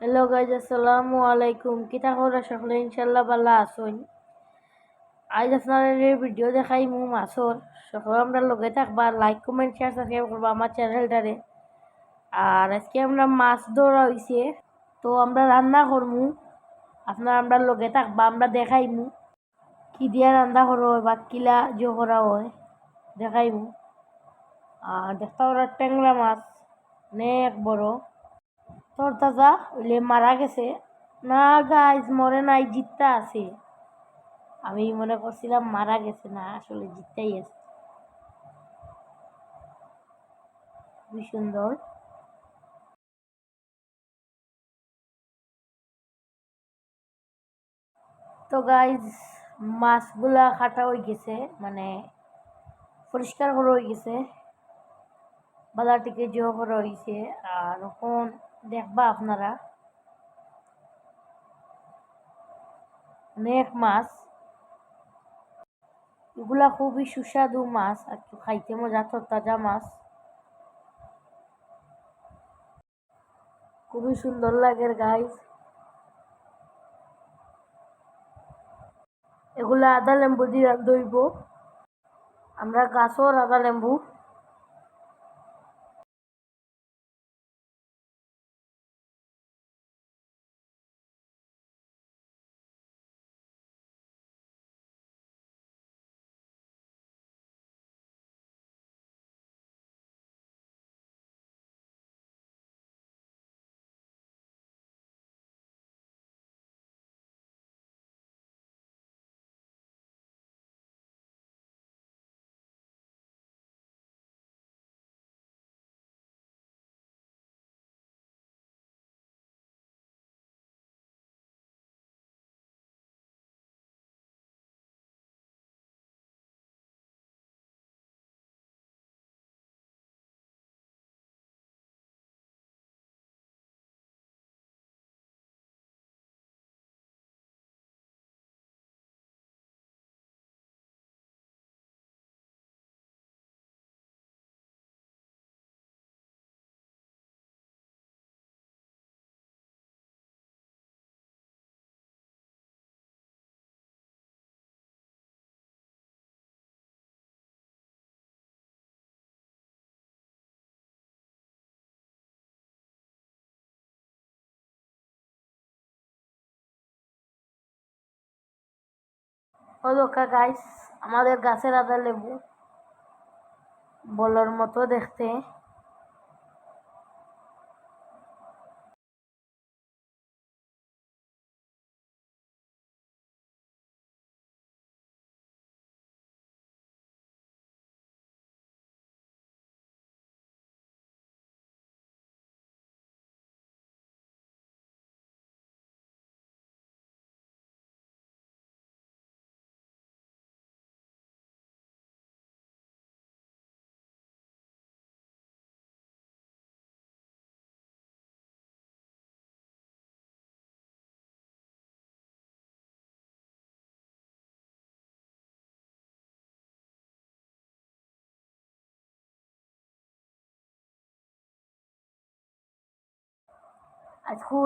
Hello guys আসসালামু আলাইকুম কিতা খবর সকলে ইনশাল্লাহ ভালো আসুন আজ আপনার ভিডিও দেখাই মু মাছর সকলে আমরা লগে থাকবা লাইক কমেন্ট শেয়ার সাবস্ক্রাইব করবা আমার চ্যানেলটারে আর আজকে আমরা মাছ ধরা হয়েছে তো আমরা রান্না করমু। আপনার আমরা লগে থাকবা, আমরা দেখাইমু কি দিয়া রান্না করা হয় বা কিলা জো করা হয় দেখাইমু আর দেখতে ট্যাংরা মাছ, অনেক বড়। তোর দাদা মারা গেছে। না গাইজ মরে নাই, জিততা আছে। আমি মনে করছিলাম মারা গেছে, না, আসলে জিতটাই আছে। খুবই সুন্দর। তো গাইজ মাছগুলা কাটা হয়ে গেছে মানে পরিষ্কার করা হয়ে গেছে। বাজারটিকে জো করা হয়েছে, আর এখন দেখবা আপনারা। অনেক মাছ। এগুলা খুবই সুস্বাদু মাছ, আর খাইতে মজা তো তাজা মাছ। খুবই সুন্দর লাগে গাইজ এগুলা আদা লেম্বু দিয়ে দইব আমরা গাছর আদা লেম্বু ও গাইস আমাদের গাছের আদা লেবু বলার মতো দেখতে।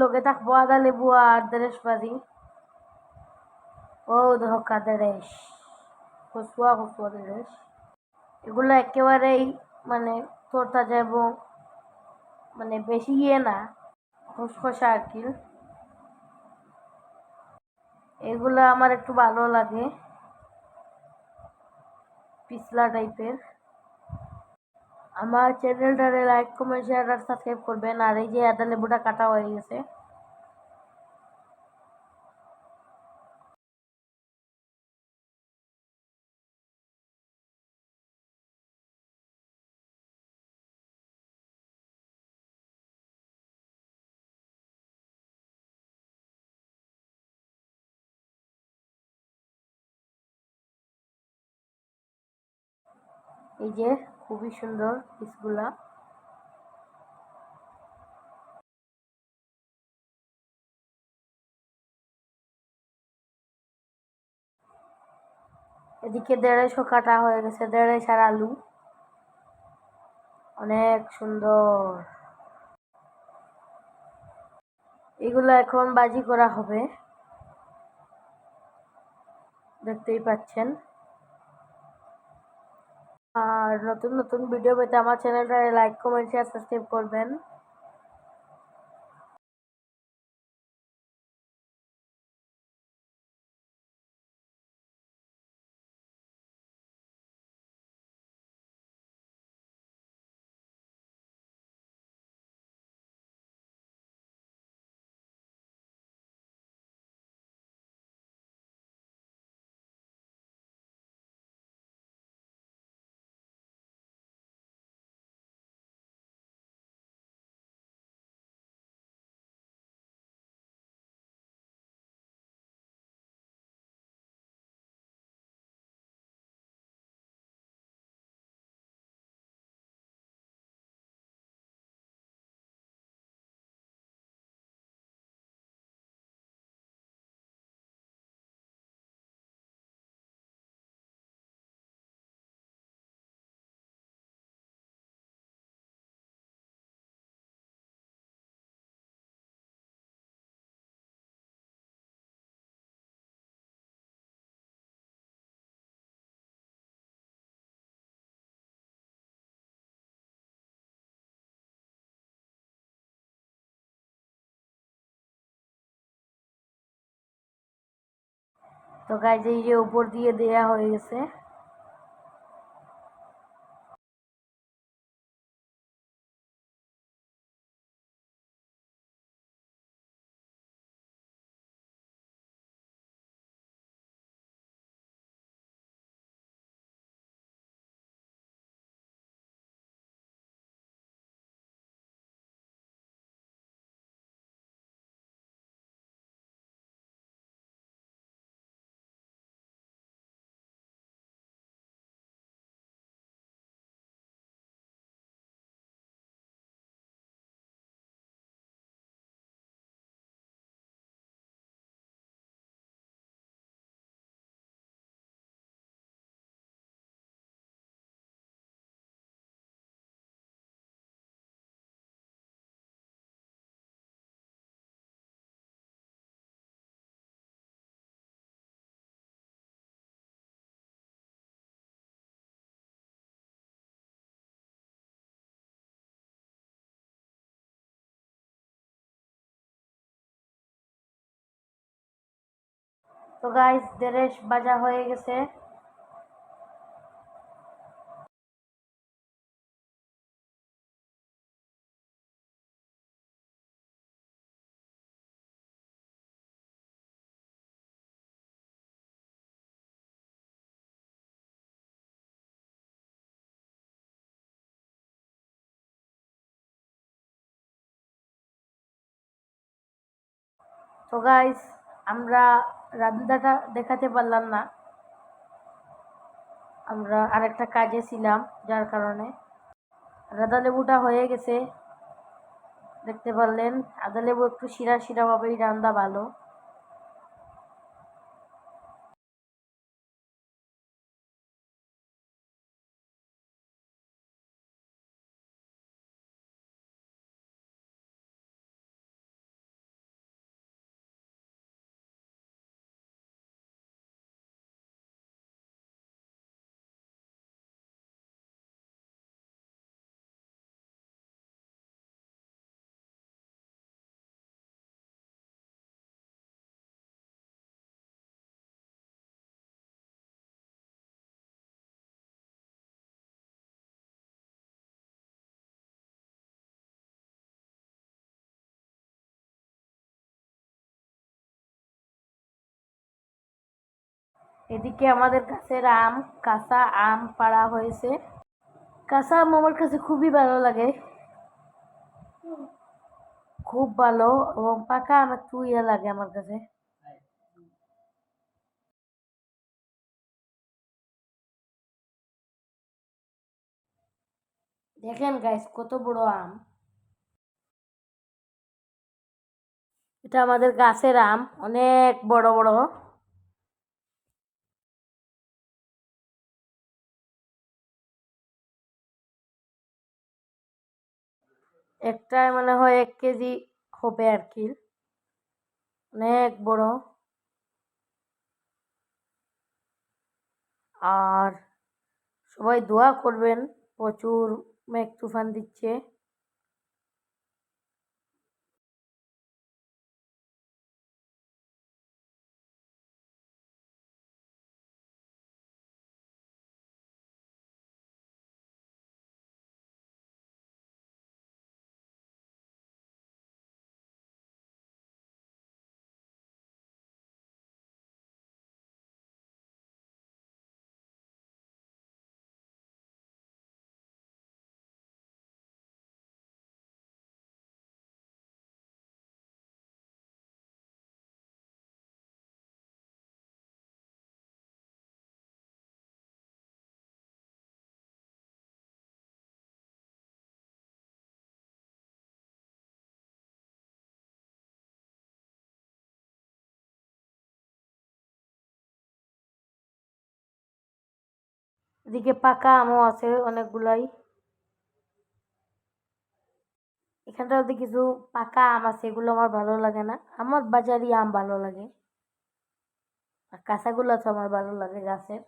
লগে থাকব আদা লেবু আর দেরেশ বাজি ও ধোকা দেরেশ খসুয়া খসুয়া দেরেশ এগুলো একেবারেই মানে তরতাজা এবং মানে বেশি ইয়ে না, খসখসা আর কি। এগুলো আমার একটু ভালো লাগে, পিছলা টাইপের আমার চ্যানেলটারে লাইক কমেন্ট শেয়ার আর সাবস্ক্রাইব করবেন। আর এই যে আদা লেবুটা কাটা হয়ে গেছে। এই যে, খুবই সুন্দর পিসগুলা। এদিকে দেড়শো কাটা হয়ে গেছে, দেড়শার আলু। অনেক সুন্দর। এগুলো এখন বাজি করা হবে। দেখতেই পাচ্ছেন। আর নতুন নতুন ভিডিও পেতে আমার চ্যানেলটা লাইক কমেন্ট শেয়ার সাবস্ক্রাইব করবেন। তো গাইজ এই যে উপর দিয়ে দেয়া হয়ে গেছে। তো গাইজ দেরেশ বাজা হয়ে গেছে। তো গাইস আমরা রান্নাটা দেখাতে পারলাম না। আমরা আরেকটা কাজে ছিলাম, যার কারণে। রাধা লেবুটা হয়ে গেছে। দেখতে পারলেন, আদা লেবু একটু শিরা শিরাভাবেই রান্দা ভালো। এদিকে আমাদের গাছের আম, কাঁচা আম পাড়া হয়েছে। কাঁচা আম আমার কাছে খুবই ভালো লাগে। খুব ভালো এবং পাকা আম একটু ইয়ে লাগে আমার কাছে। দেখেন গাইস কত বড় আম। এটা আমাদের গাছের আম, অনেক বড় বড়। একটায় মনে হয় এক কেজি হবে আর কি। অনেক বড়। আর সবাই দোয়া করবেন, প্রচুর মেঘ তুফান দিচ্ছে। এদিকে পাকা আমও আছে অনেকগুলাই। এখানটাতে কিছু পাকা আম আছে, এগুলো আমার ভালো লাগে না। আমার বাজারি আম ভালো লাগে। আর কাঁচাগুলো তো আমার ভালো লাগে গাছের।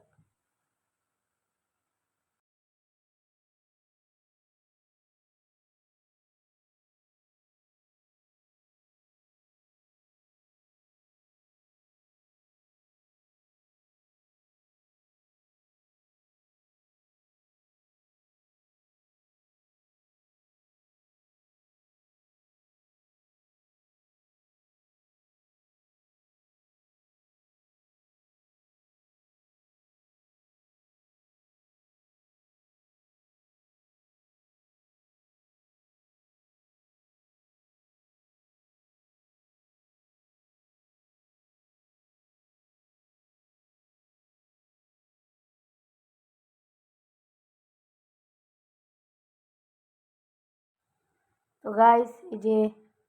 তো গাইস এই যে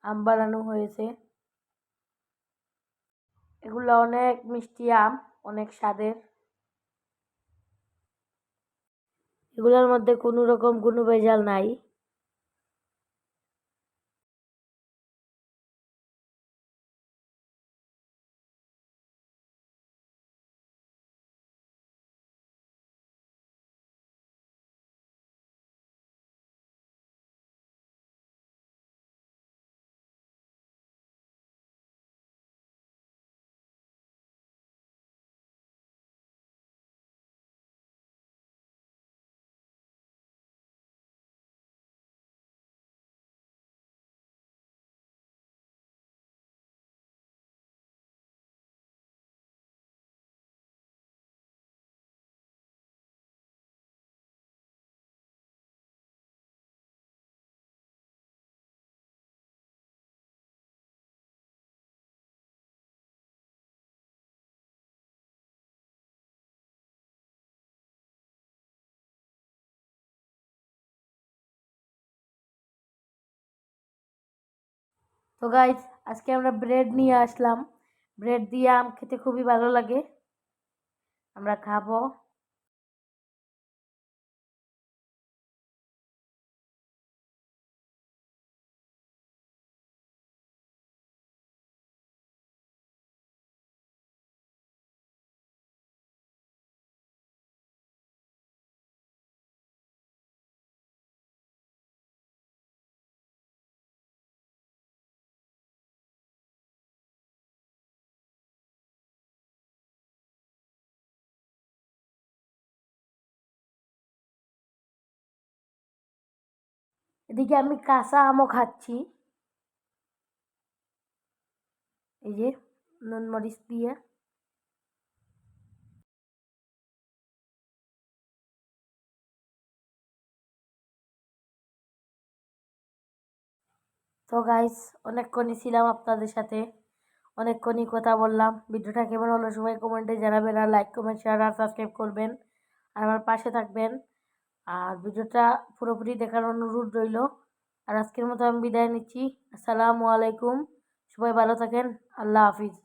আম বানানো হয়েছে। এগুলো অনেক মিষ্টি আম, অনেক স্বাদের। এগুলোর মধ্যে কোনো রকম কোনো ভেজাল নাই। তো গাইজ আজকে আমরা ব্রেড নিয়ে আসলাম। ব্রেড দিয়ে আম খেতে খুবই ভালো লাগে। আমরা খাব। এদিকে আমি কাঁচা আমও খাচ্ছি। এই যে নুন মরিচ দিয়ে। তো গাইস অনেকক্ষণই ছিলাম আপনাদের সাথে। অনেকক্ষণই কথা বললাম। ভিডিওটা কেমন হলো সবাই কমেন্টে জানাবেন আর লাইক কমেন্ট শেয়ার আর সাবস্ক্রাইব করবেন। আর আমার পাশে থাকবেন। আর ভিডিওটা পুরোপুরি দেখার অনুরোধ রইল। আর আজকের মতো আমি বিদায় নিচ্ছি। আসসালামু আলাইকুম। সবাই ভালো থাকেন। আল্লাহ হাফিজ।